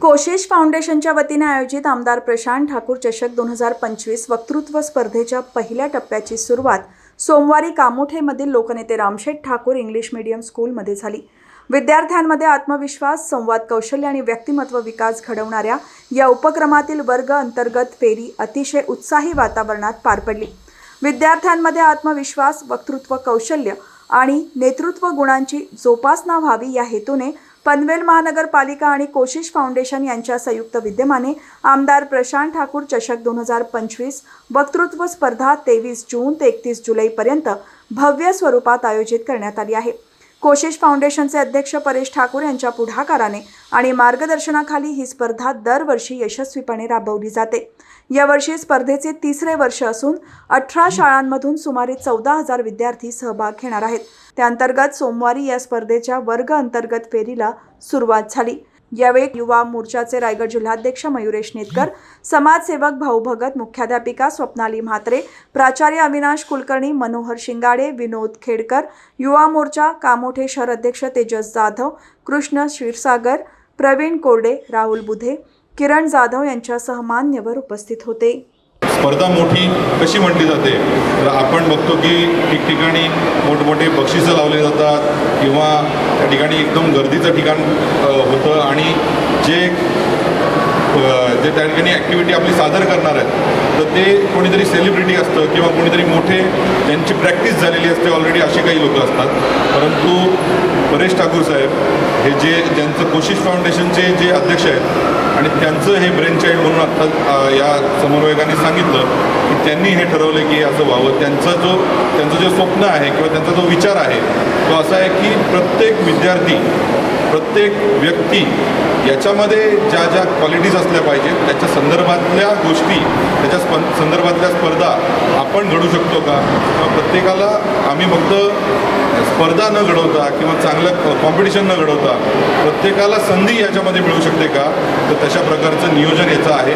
कोशेश फाउंडेशनच्या वतीने आयोजित आमदार प्रशांत ठाकूर चषक दोन हजार पंचवीस वक्तृत्व स्पर्धेच्या पहिल्या टप्प्याची सुरुवात सोमवारी कामोठेमधील लोकनेते रामशेठ ठाकूर इंग्लिश मीडियम स्कूलमध्ये झाली. विद्यार्थ्यांमध्ये आत्मविश्वास संवाद कौशल्य आणि व्यक्तिमत्व विकास घडवणाऱ्या या उपक्रमातील वर्ग अंतर्गत फेरी अतिशय उत्साही वातावरणात पार पडली. विद्यार्थ्यांमध्ये आत्मविश्वास वक्तृत्व कौशल्य आणि नेतृत्व गुणांची जोपासना व्हावी या हेतूने पनवेल महानगरपालिका आणि कोशिश फाउंडेशन यांच्या संयुक्त विद्यमाने आमदार प्रशांत ठाकूर चषक दोन हजार पंचवीस वक्तृत्व स्पर्धा तेवीस जून ते एकतीस जुलैपर्यंत भव्य स्वरूपात आयोजित करण्यात आली आहे. कोशिश फाउंडेशनचे अध्यक्ष परेश ठाकूर यांच्या पुढाकाराने आणि मार्गदर्शनाखाली ही स्पर्धा दरवर्षी यशस्वीपणे राबवली जाते. यावर्षी स्पर्धेचे तिसरे वर्ष असून अठरा शाळांमधून सुमारे चौदा हजार विद्यार्थी सहभाग घेणार आहेत. त्याअंतर्गत सोमवारी या स्पर्धेच्या वर्ग अंतर्गत फेरीला सुरुवात झाली. यावेळी युवा मोर्चाचे रायगड जिल्हाध्यक्ष मयुरेश नेतकर समाजसेवक भाऊ भगत मुख्याध्यापिका स्वप्नाली म्हात्रे प्राचार्य अविनाश कुलकर्णी मनोहर शिंगाडे विनोद खेडकर युवा मोर्चा कामोठे शहर अध्यक्ष तेजस जाधव कृष्ण क्षीरसागर प्रवीण कोरडे राहुल बुधे किरण जाधव यांच्यासह मान्यवर उपस्थित होते. स्पर्धा मोठी कशी म्हटली जाते? तर आपण बघतो की ठिकठिकाणी मोठमोठे बक्षिसं लावले जातात किंवा त्या ठिकाणी एकदम गर्दीचं ठिकाण होतं आणि जे जे त्या ठिकाणी ॲक्टिव्हिटी आपली सादर करणार आहेत तर ते कोणीतरी सेलिब्रिटी असतं किंवा कोणीतरी मोठे ज्यांची प्रॅक्टिस झालेली असते ऑलरेडी असे काही लोक असतात. परंतु परेश ठाकूर साहेब हे जे ज्यांचं कोशिश फाउंडेशनचे जे अध्यक्ष आहेत आणि त्यांचं हे ब्रेन चाइल्ड म्हणून आत्ता या समन्वयकांनी सांगितलं की त्यांनी हे ठरवलं की असं व्हावं. त्यांचा जो त्यांचं जे स्वप्न आहे किंवा त्यांचा जो विचार आहे तो असा आहे की प्रत्येक विद्यार्थी प्रत्येक व्यक्ती याच्यामध्ये ज्या ज्या क्वालिटीज असल्या पाहिजेत त्याच्या संदर्भातल्या गोष्टी त्याच्या स्प संदर्भातल्या स्पर्धा आपण घडू शकतो का? किंवा प्रत्येकाला आम्ही फक्त स्पर्धा न घडवता किंवा चांगलं कॉम्पिटिशन न घडवता प्रत्येकाला संधी याच्यामध्ये मिळू शकते का? तर तशा प्रकारचं नियोजन याचं आहे.